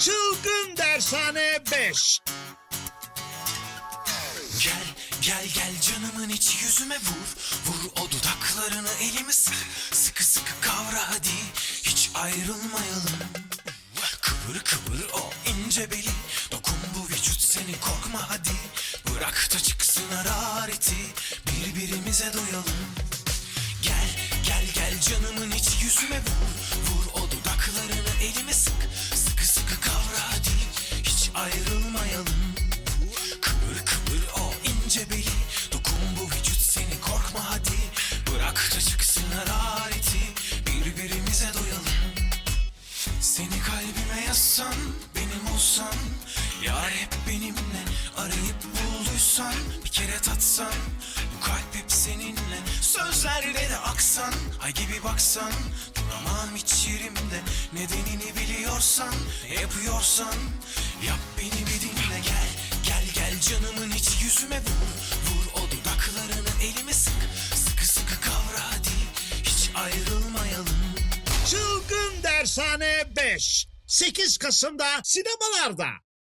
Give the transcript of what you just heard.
Çılgın Dershane 5 Gel gel gel canımın içi yüzüme vur. Vur o dudaklarını elimi sık. Sıkı sıkı kavra hadi Hiç ayrılmayalım. Kıvır kıvır o ince beli. Dokun bu vücut seni korkma hadi. Bırak da çıksın harareti Birbirimize doyalım. Gel gel gel canımın içi yüzüme vur Seni kalbime yazsan Benim olsan Yar hep benimle Arayıp bulduysan Bir kere tatsan Bu kalp hep seninle Sözlerde de aksan Ay gibi baksan Duramam hiç yerimde Nedenini biliyorsan yapıyorsan Yap beni bir dinle gel Gel gel canımın Dershane 5 8 Kasım'da sinemalarda.